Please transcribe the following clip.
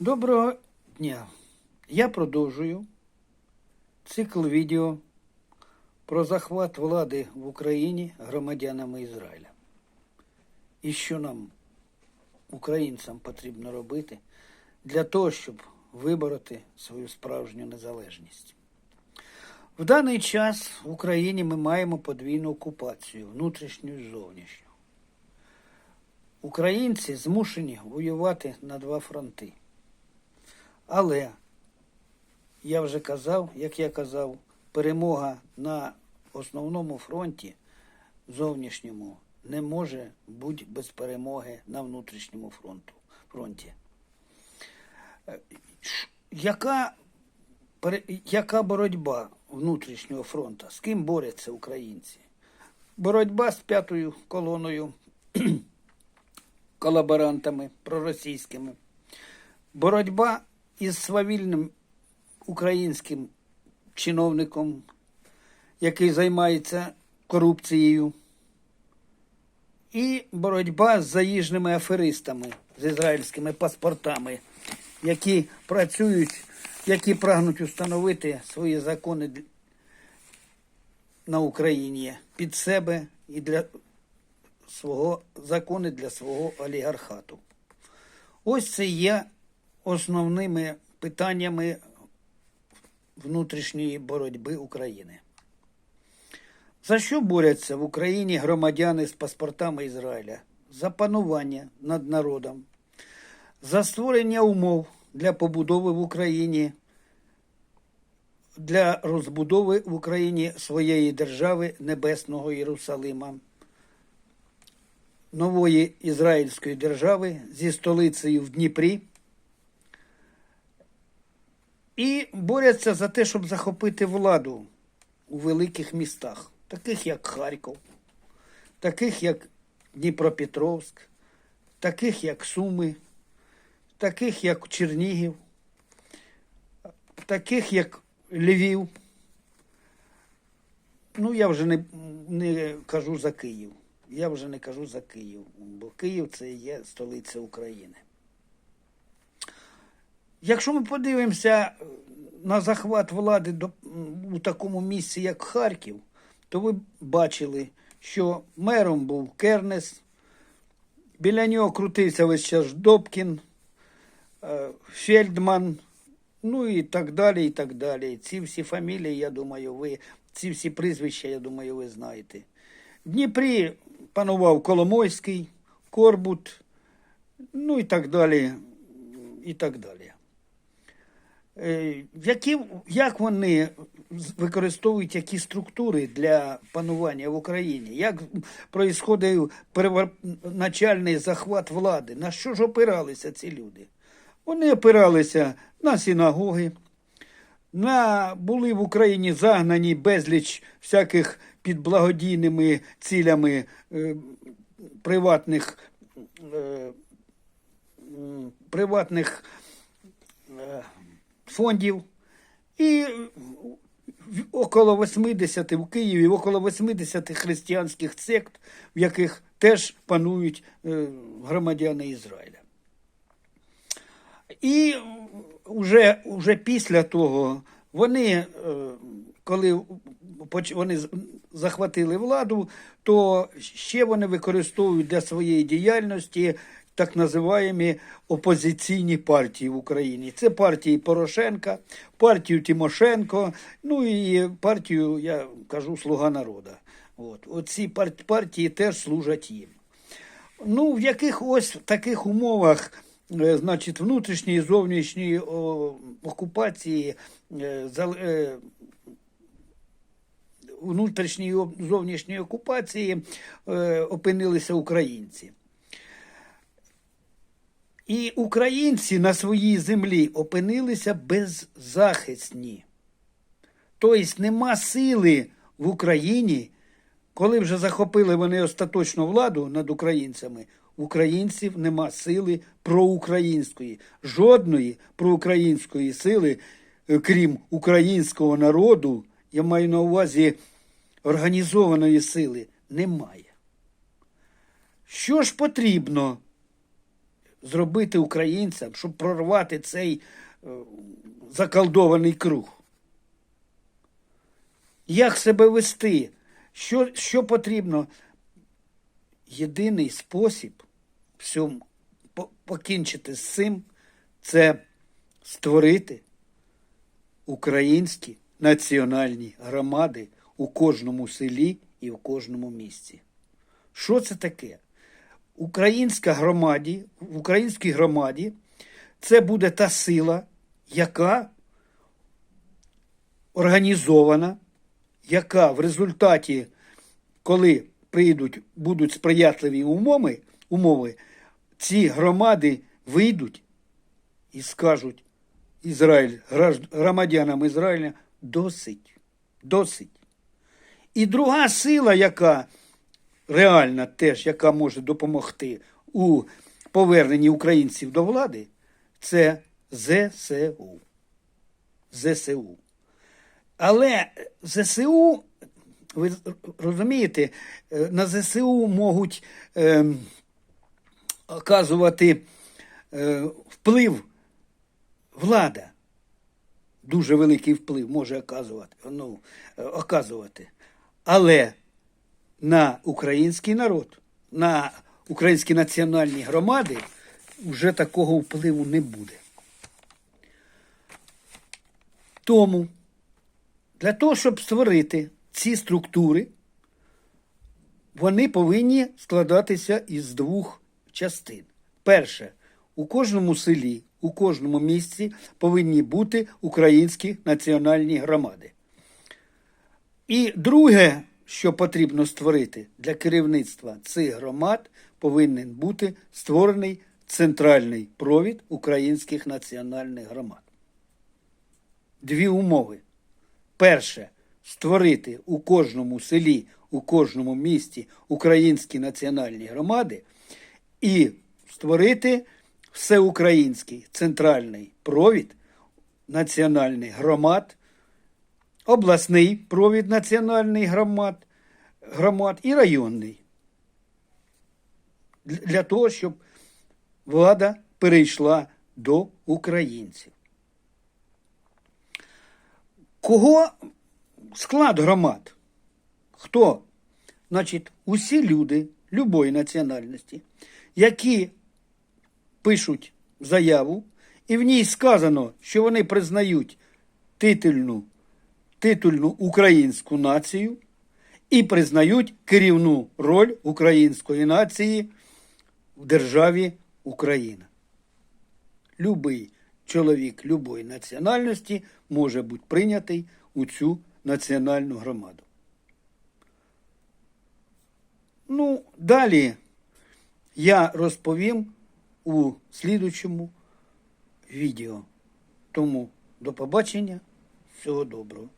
Доброго дня! Я продовжую цикл відео про захват влади в Україні громадянами Ізраїля. І що нам, українцям, потрібно робити для того, щоб вибороти свою справжню незалежність. В даний час в Україні ми маємо подвійну окупацію, внутрішню і зовнішню. Українці змушені воювати на два фронти. Але я вже казав, як я казав, перемога на основному фронті зовнішньому не може бути без перемоги на внутрішньому фронту, фронті. Е, Яка, яка боротьба внутрішнього фронту? З ким борються українці? Боротьба з п'ятою колоною, колаборантами проросійськими боротьба із свавільним українським чиновником, який займається корупцією, і боротьба з заїжними аферистами, з ізраїльськими паспортами, які працюють, які прагнуть установити свої закони на Україні під себе і для свого закони для свого олігархату. Ось це є основними питаннями внутрішньої боротьби України. За що борються в Україні громадяни з паспортами Ізраїля? За панування над народом, за створення умов для побудови в Україні, для розбудови в Україні своєї держави Небесного Єрусалима, нової ізраїльської держави зі столицею в Дніпрі і борються за те, щоб захопити владу у великих містах, таких як Харків, таких як Дніпропетровськ, таких як Суми, таких як Чернігів, таких як Львів. Ну, я вже не, не кажу за Київ. Я вже не кажу за Київ, бо Київ це є столиця України. Якщо ми подивимося на захват влади до, у такому місці, як Харків, то ви бачили, що мером був Кернес, біля нього крутився весь час Добкін, е, Фельдман, ну і так далі, і так далі. Ці всі фамілії, я думаю, ви, ці всі прізвища, я думаю, ви знаєте. В Дніпрі панував Коломойський, Корбут, ну і так далі, і так далі. Е, Які, як вони використовують які структури для панування в Україні? Як проїсходив первоначальний захват влади? На що ж опиралися ці люди? Вони опиралися на синагоги, на були в Україні загнані безліч всяких під благодійними цілями е, приватних, е, приватних е, фондів. І около 80 в Києві, около 80 християнських сект, в яких теж панують е, громадяни Ізраїля. І вже, вже після того вони, е, коли вони захватили владу, то ще вони використовують для своєї діяльності так називаємо опозиційні партії в Україні. Це партії Порошенка, партію Тимошенко, ну і партію, я кажу, Слуга народу. От. Оці партії теж служать їм. Ну, в яких ось таких умовах, е, значить, внутрішньої і зовнішньої окупації, е, е, внутрішньої зовнішньої окупації опинилися українці. І українці на своїй землі опинилися беззахисні. Тобто нема сили в Україні, коли вже захопили вони остаточну владу над українцями, українців нема сили проукраїнської, жодної проукраїнської сили, е, крім українського народу, я маю на увазі організованої сили, немає. Що ж потрібно зробити українцям, щоб прорвати цей е, заколдований круг? Як себе вести? Що, що потрібно? Єдиний спосіб всьому покінчити з цим це створити українські національні громади у кожному селі і в кожному місті. Що це таке? Українська громаді, в українській громаді це буде та сила, яка організована, яка в результаті, коли прийдуть, будуть сприятливі умови, умови, ці громади вийдуть і скажуть Ізраїль, громадянам Ізраїля досить, досить. І друга сила, яка реальна теж, яка може допомогти у поверненні українців до влади, це ЗСУ. ЗСУ. Але ЗСУ, ви розумієте, е, на ЗСУ можуть ем, оказувати е, вплив влада. Дуже великий вплив може оказувати, ну, е, оказувати. Але на український народ, на українські національні громади вже такого впливу не буде. Тому для того, щоб створити ці структури, вони повинні складатися із двох частин. Перше, у кожному селі, у кожному місці повинні бути українські національні громади. І друге, що потрібно створити для керівництва цих громад, повинен бути створений центральний провід українських національних громад. Дві умови. Перше створити у кожному селі, у кожному місті українські національні громади і створити всеукраїнський центральний провід національних громад, обласний провід національних громад, громад і районний. Для того, щоб влада перейшла до українців. Кого склад громад? Хто? Значить, усі люди любої національності, які пишуть заяву, і в ній сказано, що вони признають титульну, титульну українську націю і признають керівну роль української нації в державі Україна. Любий чоловік любої національності може бути прийнятий у цю національну громаду. Ну, далі я розповім у слідучому відео. Тому до побачення, всього доброго.